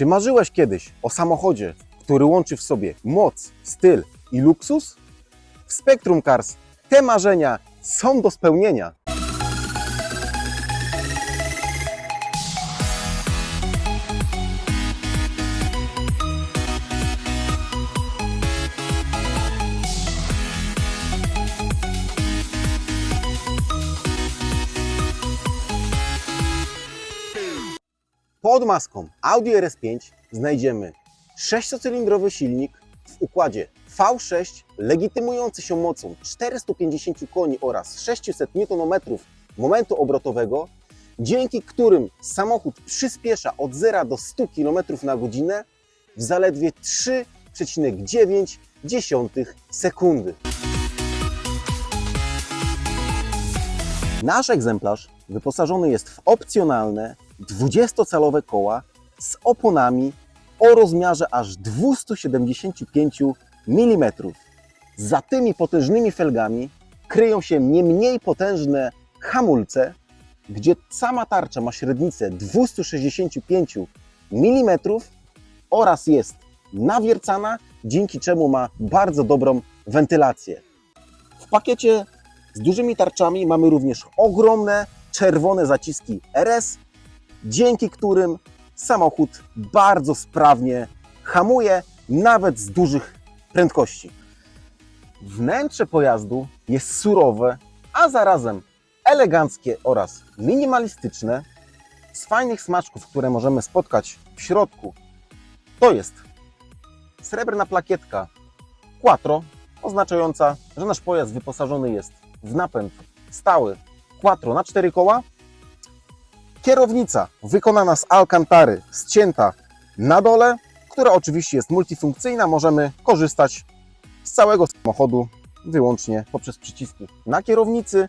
Czy marzyłeś kiedyś o samochodzie, który łączy w sobie moc, styl i luksus? W Spectrum Cars te marzenia są do spełnienia. Pod maską Audi RS5 znajdziemy sześciocylindrowy silnik w układzie V6 legitymujący się mocą 450 koni oraz 600 Nm momentu obrotowego, dzięki którym samochód przyspiesza od 0 do 100 km na godzinę w zaledwie 3,9 sekundy. Nasz egzemplarz wyposażony jest w opcjonalne 20-calowe koła z oponami o rozmiarze aż 275 mm. Za tymi potężnymi felgami kryją się nie mniej potężne hamulce, gdzie sama tarcza ma średnicę 265 mm oraz jest nawiercana, dzięki czemu ma bardzo dobrą wentylację. W pakiecie z dużymi tarczami mamy również ogromne czerwone zaciski RS, dzięki którym samochód bardzo sprawnie hamuje, nawet z dużych prędkości. Wnętrze pojazdu jest surowe, a zarazem eleganckie oraz minimalistyczne. Z fajnych smaczków, które możemy spotkać w środku, to jest srebrna plakietka Quattro, oznaczająca, że nasz pojazd wyposażony jest w napęd stały Quattro na cztery koła. Kierownica wykonana z Alcantary, ścięta na dole, która oczywiście jest multifunkcyjna. Możemy korzystać z całego samochodu wyłącznie poprzez przyciski na kierownicy.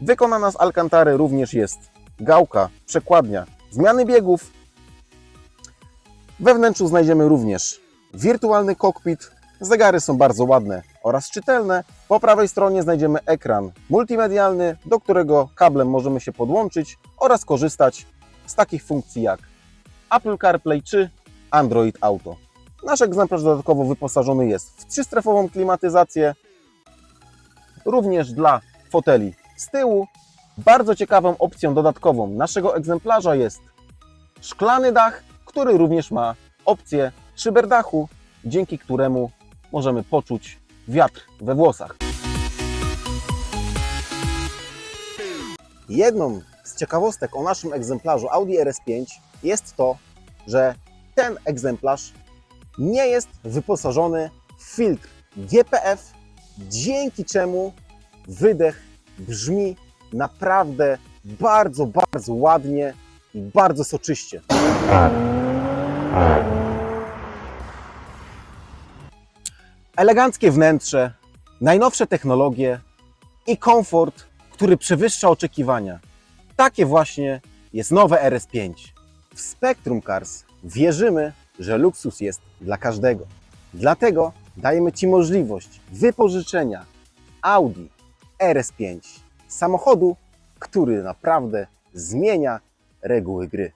Wykonana z Alcantary również jest gałka, przekładnia zmiany biegów. We wnętrzu znajdziemy również wirtualny kokpit. Zegary są bardzo ładne oraz czytelne. Po prawej stronie znajdziemy ekran multimedialny, do którego kablem możemy się podłączyć oraz korzystać z takich funkcji jak Apple CarPlay czy Android Auto. Nasz egzemplarz dodatkowo wyposażony jest w trzystrefową klimatyzację, również dla foteli z tyłu. Bardzo ciekawą opcją dodatkową naszego egzemplarza jest szklany dach, który również ma opcję szyberdachu, dzięki któremu możemy poczuć wiatr we włosach. Jedną z ciekawostek o naszym egzemplarzu Audi RS5 jest to, że ten egzemplarz nie jest wyposażony w filtr GPF, dzięki czemu wydech brzmi naprawdę bardzo, bardzo ładnie i bardzo soczyście. Eleganckie wnętrze, najnowsze technologie i komfort, który przewyższa oczekiwania. Takie właśnie jest nowe RS5. W Spectrum Cars wierzymy, że luksus jest dla każdego. Dlatego dajemy Ci możliwość wypożyczenia Audi RS5, samochodu, który naprawdę zmienia reguły gry.